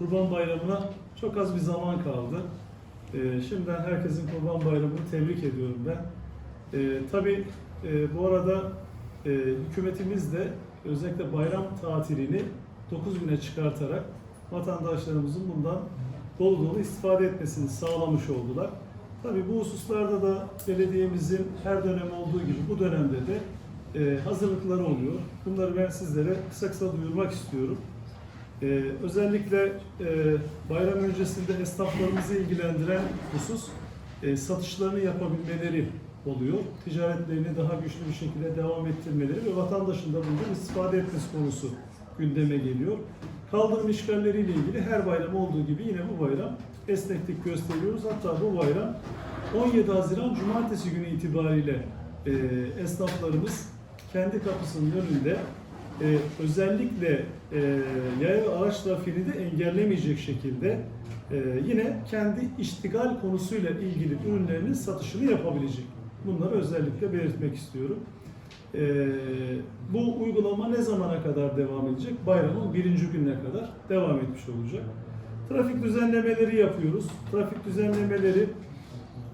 Kurban Bayramı'na çok az bir zaman kaldı. Ee, şimdiden herkesin Kurban Bayramı'nı tebrik ediyorum ben. Ee, tabii e, bu arada e, hükümetimiz de özellikle bayram tatilini 9 güne çıkartarak vatandaşlarımızın bundan dolu dolu istifade etmesini sağlamış oldular. Tabii bu hususlarda da belediyemizin her dönem olduğu gibi bu dönemde de e, hazırlıkları oluyor. Bunları ben sizlere kısa kısa duyurmak istiyorum. Ee, özellikle e, bayram öncesinde esnaflarımızı ilgilendiren husus e, satışlarını yapabilmeleri oluyor. Ticaretlerini daha güçlü bir şekilde devam ettirmeleri ve vatandaşın da bundan istifade etmesi konusu gündeme geliyor. Kaldırım işgalleriyle ilgili her bayram olduğu gibi yine bu bayram esneklik gösteriyoruz. Hatta bu bayram 17 Haziran Cumartesi günü itibariyle e, esnaflarımız kendi kapısının önünde e, özellikle e, yaya araç trafiğini de engellemeyecek şekilde e, yine kendi iştigal konusuyla ilgili ürünlerinin satışını yapabilecek. Bunları özellikle belirtmek istiyorum. E, bu uygulama ne zamana kadar devam edecek? Bayramın birinci gününe kadar devam etmiş olacak. Trafik düzenlemeleri yapıyoruz. Trafik düzenlemeleri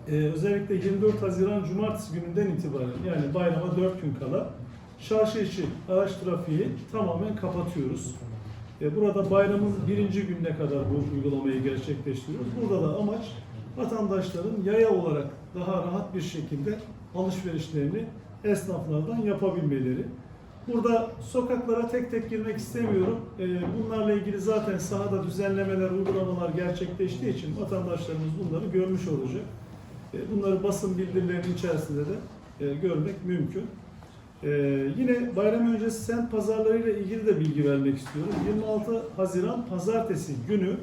e, özellikle 24 Haziran Cumartesi gününden itibaren yani bayrama 4 gün kala Çarşı içi araç trafiği tamamen kapatıyoruz. E, Burada bayramın birinci gününe kadar bu uygulamayı gerçekleştiriyoruz. Burada da amaç vatandaşların yaya olarak daha rahat bir şekilde alışverişlerini esnaflardan yapabilmeleri. Burada sokaklara tek tek girmek istemiyorum. E, Bunlarla ilgili zaten sahada düzenlemeler, uygulamalar gerçekleştiği için vatandaşlarımız bunları görmüş olacak. E, Bunları basın bildirilerinin içerisinde de e, görmek mümkün. Ee, yine bayram öncesi semt pazarlarıyla ilgili de bilgi vermek istiyorum. 26 Haziran Pazartesi günü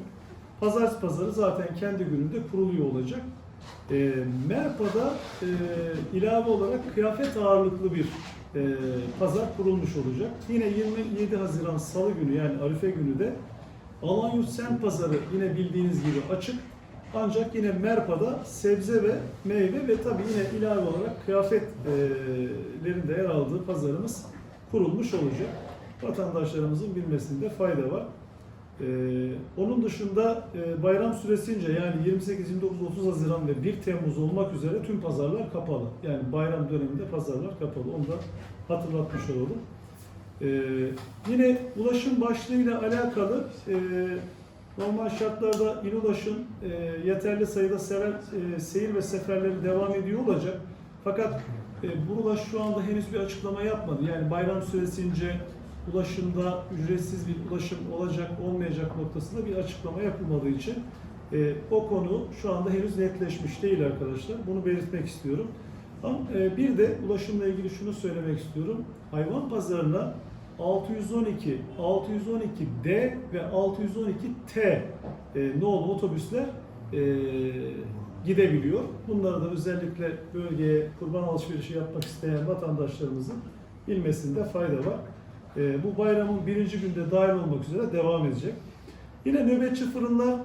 Pazartesi pazarı zaten kendi gününde kuruluyor olacak. Ee, Merpa'da e, ilave olarak kıyafet ağırlıklı bir e, pazar kurulmuş olacak. Yine 27 Haziran Salı günü yani Arife günü de Alanyurt Semt Pazarı yine bildiğiniz gibi açık. Ancak yine Merpa'da sebze ve meyve ve tabii yine ilave olarak kıyafetlerin de yer aldığı pazarımız kurulmuş olacak. Vatandaşlarımızın bilmesinde fayda var. Onun dışında bayram süresince yani 28, 29, 30 Haziran ve 1 Temmuz olmak üzere tüm pazarlar kapalı. Yani bayram döneminde pazarlar kapalı. Onu da hatırlatmış olalım. Ee, yine ulaşım başlığıyla alakalı e, normal şartlarda il e, yeterli sayıda sefer, e, seyir ve seferleri devam ediyor olacak. Fakat e, Burulaş şu anda henüz bir açıklama yapmadı. Yani bayram süresince ulaşımda ücretsiz bir ulaşım olacak olmayacak noktasında bir açıklama yapılmadığı için e, o konu şu anda henüz netleşmiş değil arkadaşlar. Bunu belirtmek istiyorum. Ama e, bir de ulaşımla ilgili şunu söylemek istiyorum. Hayvan pazarına 612, 612D ve 612T e, nolu otobüsler e, gidebiliyor. Bunları da özellikle bölgeye kurban alışverişi yapmak isteyen vatandaşlarımızın bilmesinde fayda var. E, bu bayramın birinci günde dahil olmak üzere devam edecek. Yine nöbetçi fırınlar,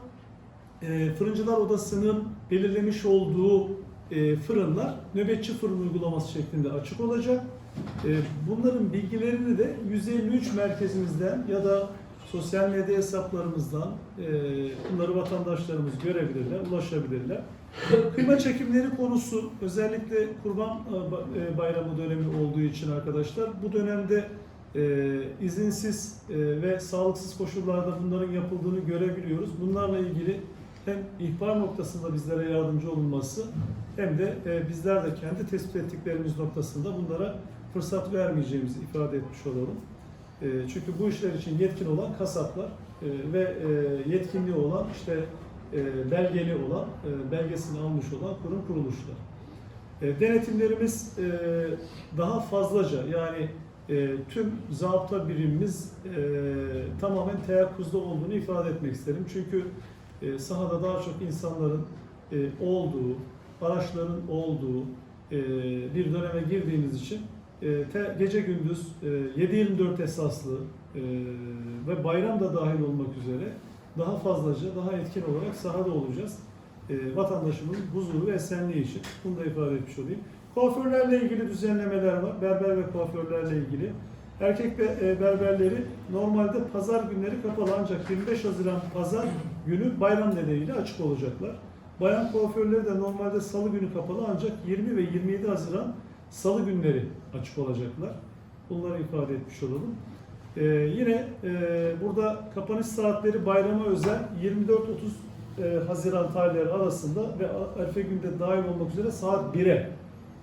e, fırıncılar odasının belirlemiş olduğu e, fırınlar nöbetçi fırın uygulaması şeklinde açık olacak. E, bunların bilgilerini de 153 merkezimizden ya da sosyal medya hesaplarımızdan e, bunları vatandaşlarımız görebilirler, ulaşabilirler. Kıyma çekimleri konusu özellikle Kurban e, e, Bayramı dönemi olduğu için arkadaşlar bu dönemde izinsiz ve sağlıksız koşullarda bunların yapıldığını görebiliyoruz. Bunlarla ilgili hem ihbar noktasında bizlere yardımcı olunması hem de bizler de kendi tespit ettiklerimiz noktasında bunlara fırsat vermeyeceğimizi ifade etmiş olalım. E, çünkü bu işler için yetkin olan kasaplar e, ve e, yetkinliği olan işte e, belgeli olan, belgesini almış olan kurum kuruluşlar. Denetimlerimiz daha fazlaca yani tüm zabıta birimimiz tamamen teyakkuzda olduğunu ifade etmek isterim. Çünkü sahada daha çok insanların olduğu, araçların olduğu bir döneme girdiğimiz için te- gece gündüz e, 7-24 esaslı e, ve bayram da dahil olmak üzere daha fazlaca, daha etkin olarak sahada olacağız. E, vatandaşımızın huzuru ve esenliği için bunu da ifade etmiş olayım. Kuaförlerle ilgili düzenlemeler var. Berber ve kuaförlerle ilgili. Erkek be- e, berberleri normalde pazar günleri kapalı ancak 25 Haziran pazar günü bayram nedeniyle açık olacaklar. Bayan kuaförleri de normalde salı günü kapalı ancak 20 ve 27 Haziran salı günleri açık olacaklar. Bunları ifade etmiş olalım. Ee, yine e, burada kapanış saatleri bayrama özel 24-30 e, Haziran tarihleri arasında ve Arife günde dahil olmak üzere saat 1'e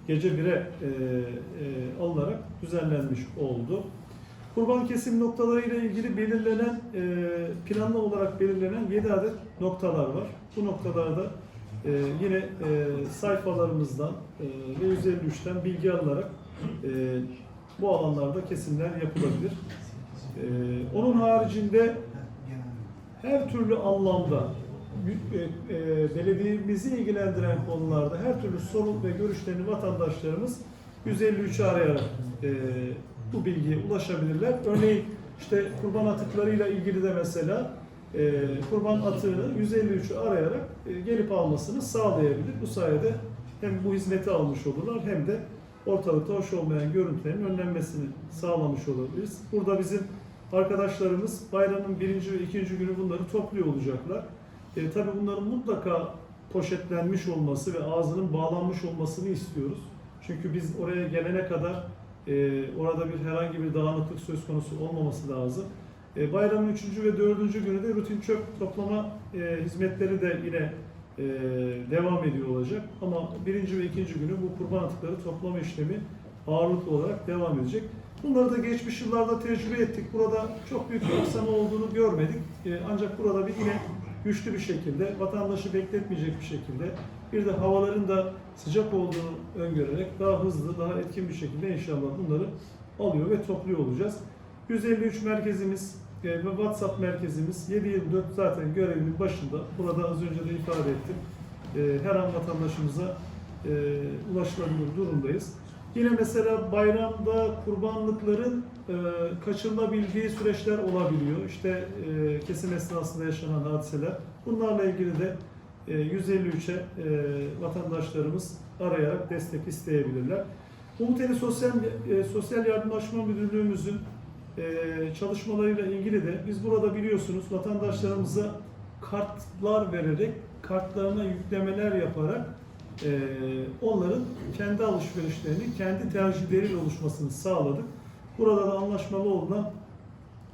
gece 1'e e, e, alınarak düzenlenmiş oldu. Kurban kesim noktaları ile ilgili belirlenen, e, planlı olarak belirlenen 7 adet noktalar var. Bu noktalarda e, yine e, sayfalarımızdan e, ve 153'ten bilgi alınarak e, bu alanlarda kesimler yapılabilir. E, onun haricinde her türlü anlamda e, e, belediyemizi ilgilendiren konularda her türlü sorun ve görüşlerini vatandaşlarımız 153'ü arayarak e, bu bilgiye ulaşabilirler. Örneğin işte kurban atıklarıyla ilgili de mesela e, kurban atığını 153'ü arayarak e, gelip almasını sağlayabilir. Bu sayede hem bu hizmeti almış olurlar hem de ortalıkta hoş olmayan görüntülerin önlenmesini sağlamış olabiliriz. Burada bizim arkadaşlarımız bayramın birinci ve ikinci günü bunları topluyor olacaklar. E, tabii bunların mutlaka poşetlenmiş olması ve ağzının bağlanmış olmasını istiyoruz. Çünkü biz oraya gelene kadar e, orada bir herhangi bir dağınıklık söz konusu olmaması lazım. E, bayramın üçüncü ve dördüncü günü de rutin çöp toplama e, hizmetleri de yine e, devam ediyor olacak. Ama birinci ve ikinci günü bu kurban atıkları toplama işlemi ağırlıklı olarak devam edecek. Bunları da geçmiş yıllarda tecrübe ettik. Burada çok büyük bir aksama olduğunu görmedik. Ancak burada bir yine güçlü bir şekilde, vatandaşı bekletmeyecek bir şekilde, bir de havaların da sıcak olduğunu öngörerek daha hızlı, daha etkin bir şekilde inşallah bunları alıyor ve topluyor olacağız. 153 merkezimiz ve WhatsApp merkezimiz 7-24 zaten görevinin başında. Burada az önce de ifade ettim. E, Her an vatandaşımıza e, ulaşılabilir durumdayız. Yine mesela bayramda kurbanlıkların e, kaçırılabildiği süreçler olabiliyor. İşte e, kesim esnasında yaşanan hadiseler. Bunlarla ilgili de e, 153'e e, vatandaşlarımız arayarak destek isteyebilirler. Umuteli Sosyal, e, Sosyal Yardımlaşma Müdürlüğümüzün çalışmalarıyla ilgili de biz burada biliyorsunuz vatandaşlarımıza kartlar vererek kartlarına yüklemeler yaparak e, onların kendi alışverişlerini, kendi tercihleriyle oluşmasını sağladık. Burada da anlaşmalı olunan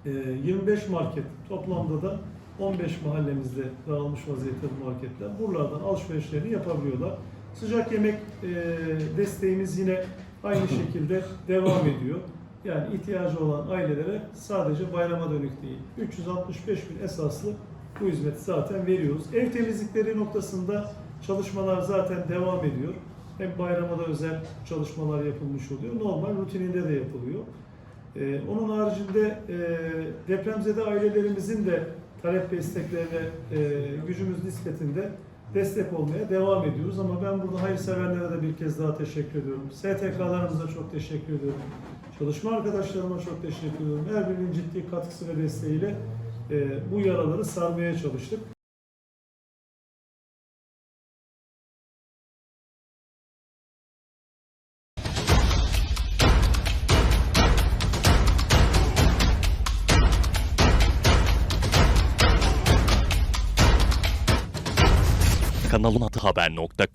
e, 25 market toplamda da 15 mahallemizde dağılmış vaziyette bu marketler. Buralardan alışverişlerini yapabiliyorlar. Sıcak yemek e, desteğimiz yine aynı şekilde devam ediyor. Yani ihtiyacı olan ailelere sadece bayrama dönük değil. 365 gün esaslı bu hizmeti zaten veriyoruz. Ev temizlikleri noktasında çalışmalar zaten devam ediyor. Hem bayramada özel çalışmalar yapılmış oluyor. Normal rutininde de yapılıyor. Ee, onun haricinde e, depremzede ailelerimizin de talep ve isteklerine e, gücümüz nispetinde destek olmaya devam ediyoruz. Ama ben burada hayırseverlere de bir kez daha teşekkür ediyorum. STK'larımıza çok teşekkür ediyorum. Çalışma arkadaşlarıma çok teşekkür ediyorum. Her birinin ciddi katkısı ve desteğiyle e, bu yaraları sarmaya çalıştık. Kanalın adı haber.com